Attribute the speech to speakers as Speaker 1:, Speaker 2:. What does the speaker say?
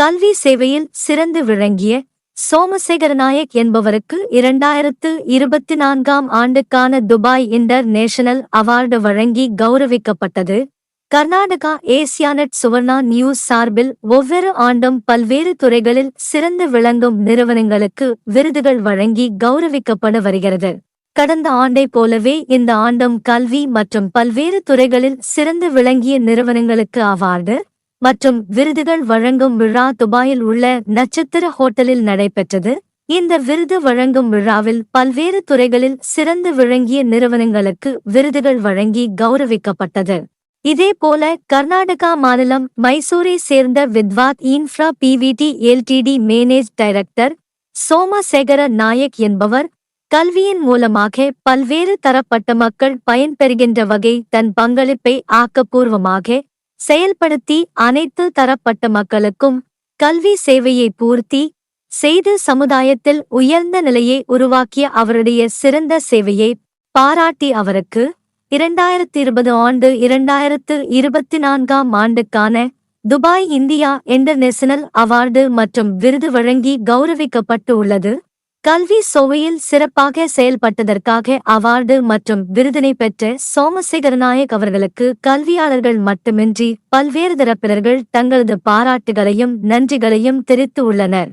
Speaker 1: கல்வி சேவையில் சிறந்து விளங்கிய சோமசேகர நாயக் என்பவருக்கு இரண்டாயிரத்து இருபத்தி நான்காம் ஆண்டுக்கான துபாய் இன்டர்நேஷனல் அவார்டு வழங்கி கௌரவிக்கப்பட்டது. கர்நாடகா ஏசியானெட் சுவர்ணா நியூஸ் சார்பில் ஒவ்வொரு ஆண்டும் பல்வேறு துறைகளில் சிறந்து விளங்கும் நிறுவனங்களுக்கு விருதுகள் வழங்கி கௌரவிக்கப்பட வருகிறது. கடந்த ஆண்டை போலவே இந்த ஆண்டும் கல்வி மற்றும் பல்வேறு துறைகளில் சிறந்து விளங்கிய நிறுவனங்களுக்கு அவார்டு மற்றும் விருதுகள் வழங்கும் விழா துபாயில் உள்ள நட்சத்திர ஹோட்டலில் நடைபெற்றது. இந்த விருது வழங்கும் விழாவில் பல்வேறு துறைகளில் சிறந்து விளங்கிய நிறுவனங்களுக்கு விருதுகள் வழங்கி கௌரவிக்கப்பட்டது. இதேபோல கர்நாடகா மாநிலம் மைசூரை சேர்ந்த Vidvat infra PVT LTD manage director Somasekhara Nayak என்பவர் கல்வியின் மூலமாக பல்வேறு தரப்பட்ட மக்கள் பயன்பெறுகின்ற வகை தன் பங்களிப்பை ஆக்கப்பூர்வமாக செயல்படுத்தி அனைத்து தரப்பட்ட மக்களுக்கும் கல்வி சேவையை பூர்த்தி செய்து சமுதாயத்தில் உயர்ந்த நிலையை உருவாக்கிய அவருடைய சிறந்த சேவையை பாராட்டி அவருக்கு இரண்டாயிரத்தி இருபது ஆண்டு இரண்டாயிரத்து இருபத்தி நான்காம் ஆண்டுக்கான துபாய் இந்தியா இன்டர்நேஷனல் அவார்டு மற்றும் விருது வழங்கி கௌரவிக்கப்பட்டு உள்ளது. கல்வி சுவையில் சிறப்பாக செயல்பட்டதற்காக அவார்டு மற்றும் விருதினை பெற்ற சோமசேகர நாயக் அவர்களுக்கு கல்வியாளர்கள் மட்டுமின்றி பல்வேறு தரப்பினர்கள் தங்களது பாராட்டுகளையும் நன்றிகளையும் தெரிவித்து உள்ளனர்.